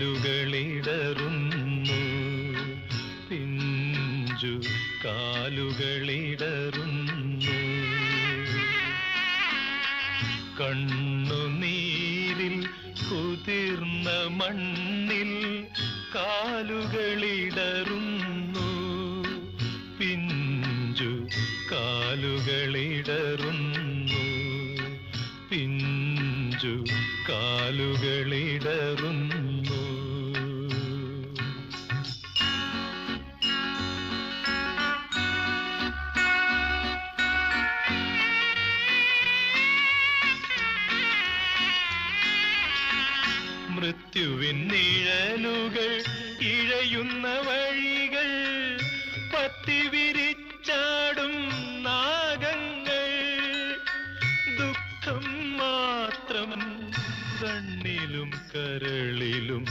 കാലുകളിടറുന്നു. പിഞ്ചു കാലുകളിടറുന്നു. കണ്ണുനീരിൽ കുതിർന്ന മണ്ണിൽ കാലുകളിടറുന്നു. പിഞ്ചു കാലുകളിടറുന്നു. പിഞ്ചു കാലുകളിടറുന്നു. മൃത്യുവിൻ നിഴലുകൾ ഇഴയുന്ന വഴികൾ പത്തി വിരിച്ചാടും നാഗങ്ങൾ. ദുഃഖം മാത്രം കണ്ണിലും കരളിലും